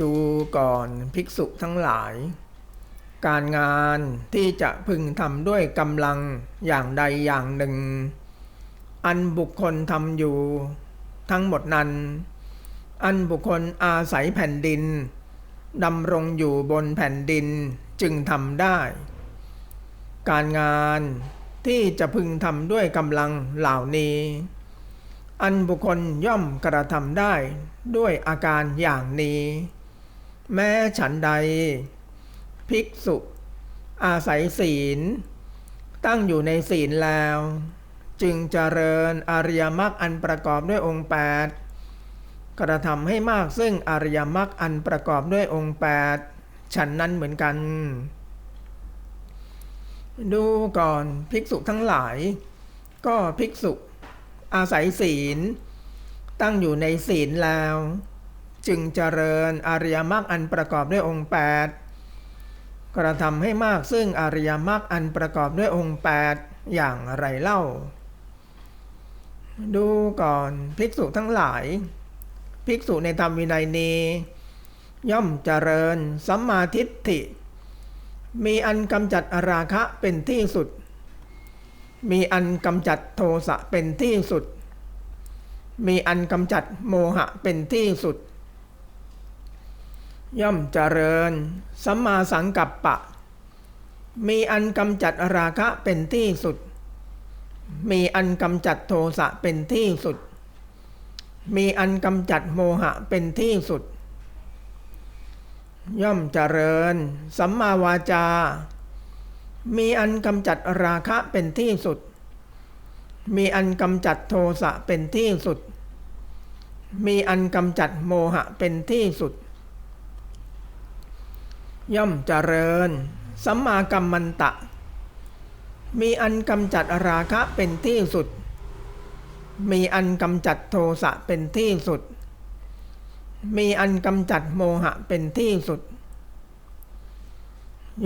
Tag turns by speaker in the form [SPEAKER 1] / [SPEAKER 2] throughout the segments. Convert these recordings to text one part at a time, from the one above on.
[SPEAKER 1] ดูก่อนภิกษุทั้งหลาย การงานที่จะพึงทำด้วยกำลังอย่างใดอย่างหนึ่ง อันบุคคลทำอยู่ ทั้งหมดนั้น อันบุคคลอาศัยแผ่นดินดำรงอยู่บนแผ่นดินจึงทำได้ การงานที่จะพึงทำด้วยกำลังเหล่านี้ อันบุคคลย่อมกระทำได้ด้วยอาการอย่างนี้ แม้ฉันใด ภิกษุ อาศัยศีล ตั้งอยู่ในศีลแล้ว จึงเจริญอริยมรรคอันประกอบด้วยองค์แปดกระทำให้มากซึ่งอริยมรรคอันประกอบด้วยองค์แปดฉันนั้นเหมือนกัน ดูก่อนภิกษุทั้งหลาย ก็ภิกษุ อาศัยศีล ตั้งอยู่ในศีลแล้ว จึงเจริญอริยมรรคอันประกอบด้วยองค์แปดกระทำให้มากซึ่งอริยมรรคอันประกอบด้วยองค์แปดอย่างไรเล่า ดูก่อนภิกษุทั้งหลาย ภิกษุในธรรมวินัยนี้ ย่อมเจริญสัมมาทิฏฐิ มีอันกำจัดราคะเป็นที่สุด มีอันกำจัดโทสะเป็นที่สุดมีอันกำจัดโมหะเป็นที่สุด ย่อมเจริญ สัมมาสังกัปปะ มีอันกำจัดราคะเป็นที่สุด มีอันกำจัดโทสะเป็นที่สุด มีอันกำจัดโมหะเป็นที่สุด ย่อมเจริญ สัมมาวาจา มีอันกำจัดราคะเป็นที่สุด มีอันกำจัดโทสะเป็นที่สุด มีอันกำจัดโมหะเป็นที่สุด ย่อมเจริญ สัมมากัมมันตะ มีอันกำจัดราคะเป็นที่สุด มีอันกำจัดโทสะเป็นที่สุด มีอันกำจัดโมหะเป็นที่สุด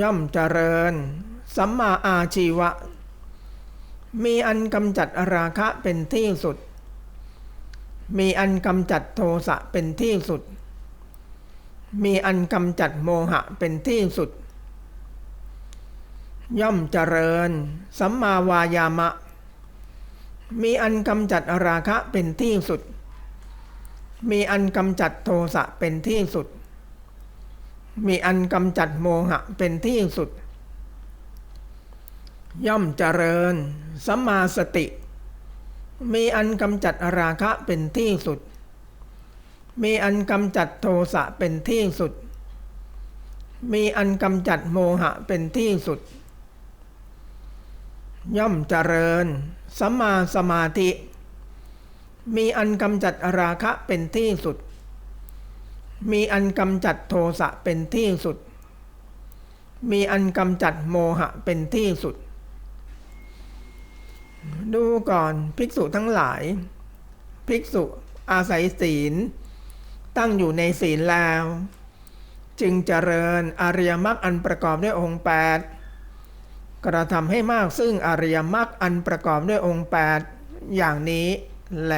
[SPEAKER 1] ย่อมเจริญ สัมมาอาชีวะ มีอันกำจัดราคะเป็นที่สุด มีอันกำจัดโทสะเป็นที่สุด มีอันกำจัดโมหะเป็นที่สุด ย่อมเจริญ สัมมาวายามะ มีอันกำจัดราคะเป็นที่สุด มีอันกำจัดโทสะเป็นที่สุด มีอันกำจัดโมหะเป็นที่สุด ย่อมเจริญ สัมมาสติ มีอันกำจัดราคะเป็นที่สุด มีอันกำจัดโทสะเป็นที่สุด มีอันกำจัดโมหะเป็นที่สุด ย่อมเจริญสัมมาสมาธิ มีอันกำจัดราคะเป็นที่สุด มีอันกำจัดโทสะเป็นที่สุด มีอันกำจัดโมหะเป็นที่สุด ดูก่อนภิกษุทั้งหลาย ภิกษุอาศัยศีล ตั้งอยู่ในศีลแล้ว จึงเจริญอริยมรรคอันประกอบด้วยองค์แปดกระทำให้มากซึ่งอริยมรรคอันประกอบด้วยองค์แปดอย่างนี้แล